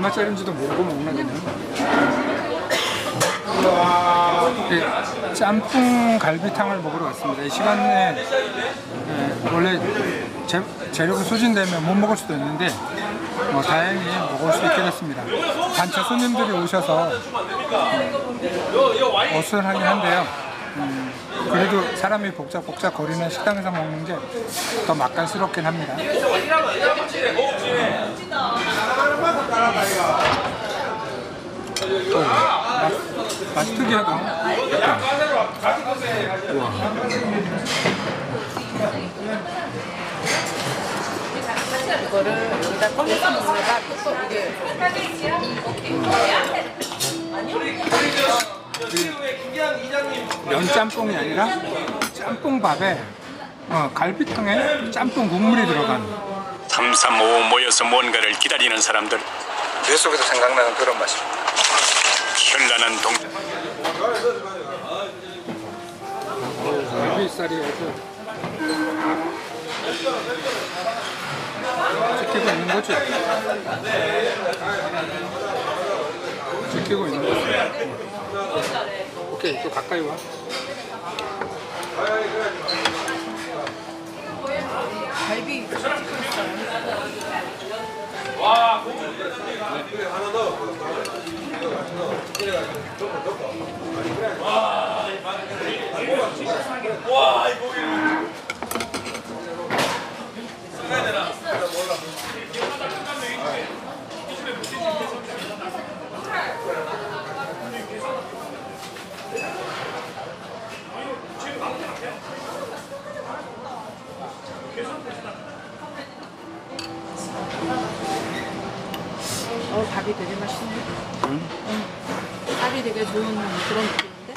얼마짜리인지도 모르고 그냥. 네, 짬뽕 갈비탕을 먹으러 왔습니다. 이 시간에 네, 원래 재, 재료가 소진되면 못 먹을 수도 있는데 뭐 다행히 먹을 수 있게 됐습니다. 단체 손님들이 오셔서 음, 어수선하긴 한데요. 음, 그래도 사람이 복작복작 거리는 식당에서 먹는 게 더 맛깔스럽긴 합니다. 어, 맛, 맛이 특이하다. 우와. 이거를 여기다 꺼내서 먹으려다 이게 면 짬뽕이 아니라 짬뽕밥에 어, 갈비탕에 짬뽕 국물이 들어간 삼삼오오 모여서 뭔가를 기다리는 사람들 뇌 속에서 생각나는 그런 맛입니다. 현란한 동 갈비살이 지키고 있는 거죠. 지키고 있는 거죠. 오케이 또 가까이 와. 갈비 어 밥이 되게 맛있네. 응? 밥이 되게 좋은 그런 느낌인데.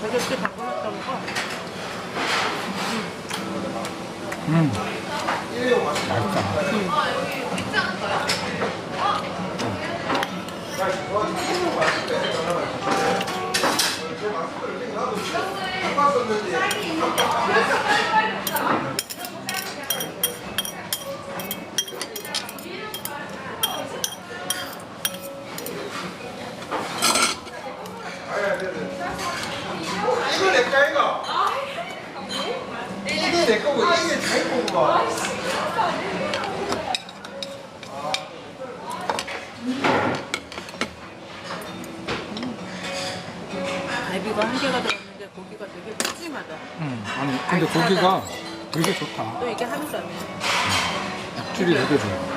저녁때 바꿔놨던 거. 음. 맛있다. 이 거내 거이가. 이게 내 거고 이게 자기 거구만. 갈비가 한 개가 들었는데 고기가 되게 푸짐하다. 음. 아니 근데 고기가 되게 좋다. 또 이게 한우라며. 육질이 되게 좋아.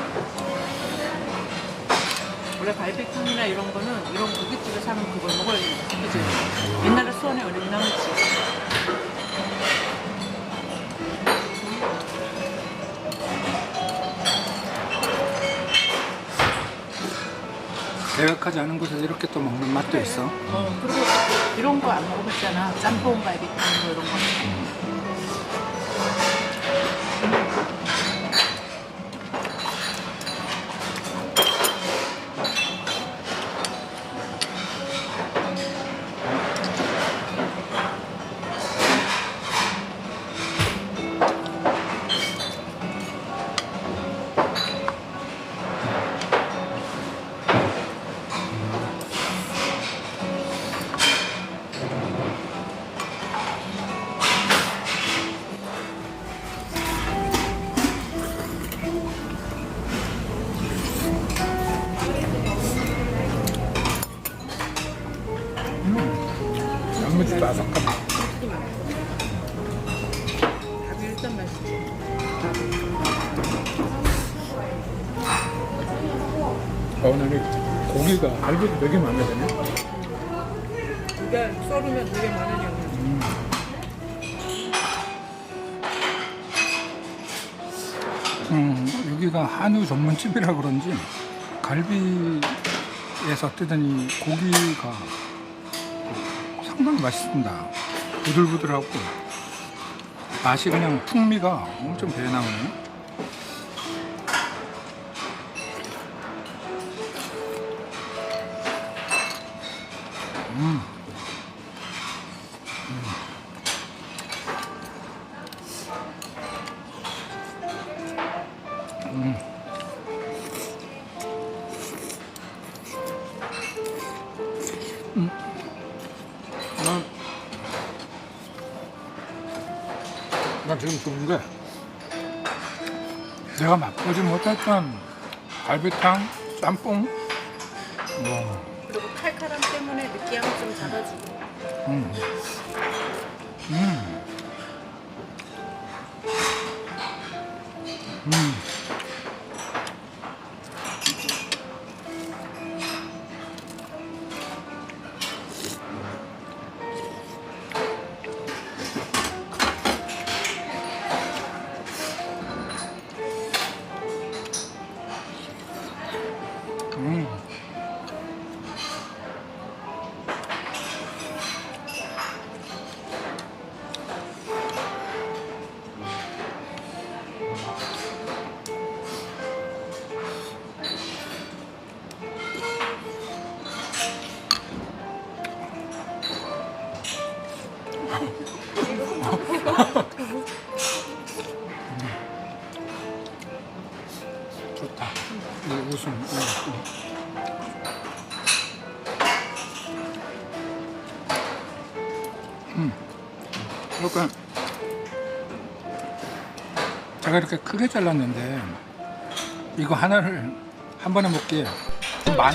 원래 갈비탕이나 이런 거는 이런 고깃집에 사면 그걸 먹어야 돼. 그치? 옛날에 수원에 어린 나무집. 계획하지 않은 곳에서 이렇게 또 먹는 맛도 있어. 어, 그리고 이런 거 안 먹어봤잖아. 짬뽕 갈비탕 뭐 이런 거. 고기가 갈비도 되게 마음에 드네. 이게 썰으면 되게 많으냐고. 음, 여기가 한우 전문집이라 그런지 갈비에서 이 고기가 상당히 맛있습니다. 부들부들하고 맛이 그냥 풍미가 엄청 배에 나오네요. 지금 좋은 게 내가 맛보지 못했던 갈비탕, 짬뽕, 뭐, 그리고 칼칼함 때문에 느끼함을 좀 잡아주고. 음. 음. 음. 음. 제가 이렇게 크게 잘랐는데 이거 하나를 한 번에 먹기에 좀많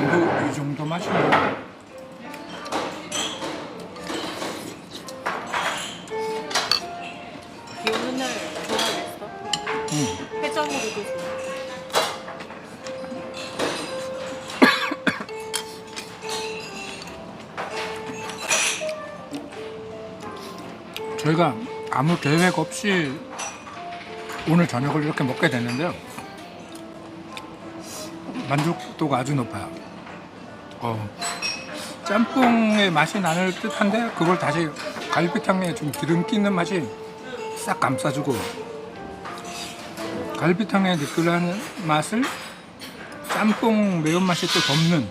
이 정도 이 정도 맛이네. 저희가 아무 계획 없이 오늘 저녁을 이렇게 먹게 됐는데요. 만족도가 아주 높아요. 어, 짬뽕의 맛이 나는 듯한데 그걸 다시 갈비탕에 좀 기름기 있는 맛이 싹 감싸주고 갈비탕의 느끼한 맛을 짬뽕 매운맛이 또 덮는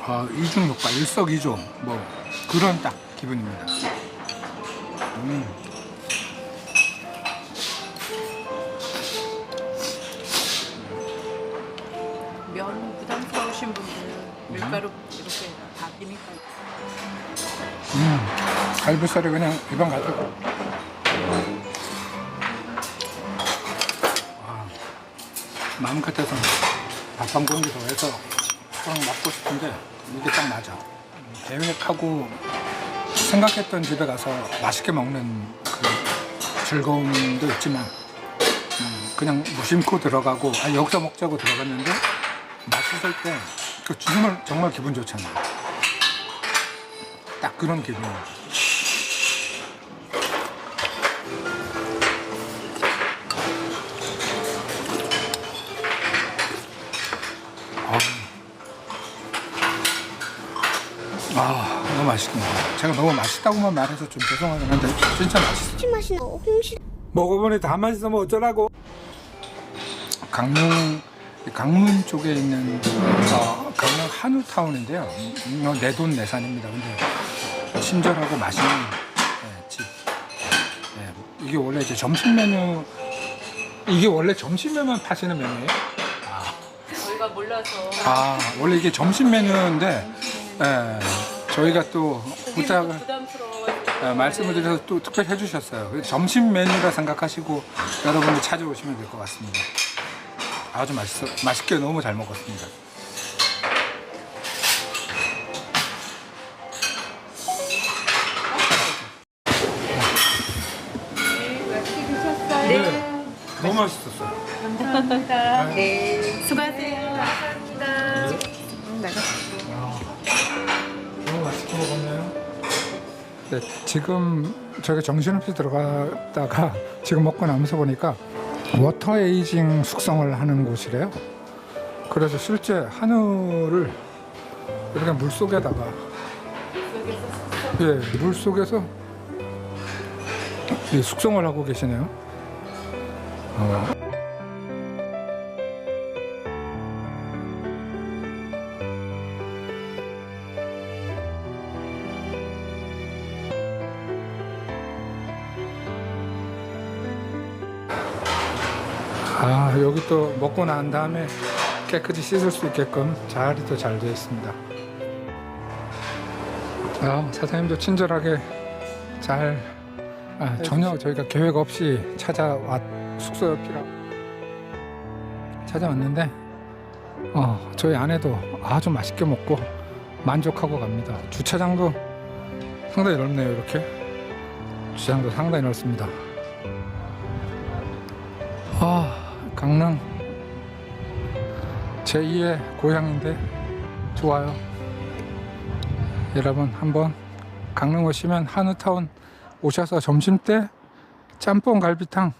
어, 이중 효과 일석이조 뭐 그런 딱 기분입니다. 음. 밀가루 이렇게 다 비니까 음, 갈비살이 그냥 입안 가득. 와, 마음 같아서 밥한 공기 더 해서 딱 먹고 싶은데 이게 딱 맞아. 음, 계획하고 생각했던 집에 가서 맛있게 먹는 그 즐거움도 있지만 음, 그냥 무심코 들어가고 아, 여기서 먹자고 들어갔는데 맛있을 때 그 정말 정말 기분 좋잖아요. 딱 그런 기분이에요. 아, 너무 맛있습니다. 제가 너무 맛있다고만 말해서 좀 죄송하긴 한데 진짜 맛있어. 맛이 나. 홍시 먹어보니 다 맛있으면 어쩌라고? 강릉 강문 쪽에 있는 어, 강릉 한우타운인데요. 음, 내돈 내산입니다. 근데 친절하고 맛있는 예, 집. 예, 이게 원래 이제 점심 메뉴 이게 원래 점심에만 파시는 메뉴예요? 저희가 몰라서 아 원래 이게 점심 메뉴인데 예, 저희가 또 부탁을 부담스러워. 어, 말씀을 드려서 또 특별히 해주셨어요. 그래서 점심 메뉴라 생각하시고 여러분들 찾아오시면 될 것 같습니다. 아주 맛있어, 맛있게 너무 잘 먹었습니다. 네. 너무 맛있었어요. 수고하세요. 너무 맛있게 먹었네요. 네, 지금 저희가 정신없이 들어갔다가 지금 먹고 나면서 보니까 워터 에이징 숙성을 하는 곳이래요. 그래서 실제 한우를 이렇게 물 속에다가 예, 물 속에서 이 숙성을 하고 계시네요. 어. 아 여기 또 먹고 난 다음에 깨끗이 씻을 수 있게끔 자리 또 잘 되어 있습니다. 아 사장님도 친절하게 잘 아, 전혀 저희가 계획 없이 찾아왔 숙소였기라 찾아왔는데 어 저희 아내도 아주 맛있게 먹고 만족하고 갑니다. 주차장도 상당히 넓네요 이렇게 주차장도 상당히 넓습니다. 아 강릉 제2의 고향인데 좋아요 여러분 한번 강릉 오시면 한우타운 오셔서 점심때 짬뽕 갈비탕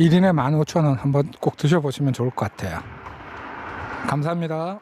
1인에 15,000원 한번 꼭 드셔보시면 좋을 것 같아요. 감사합니다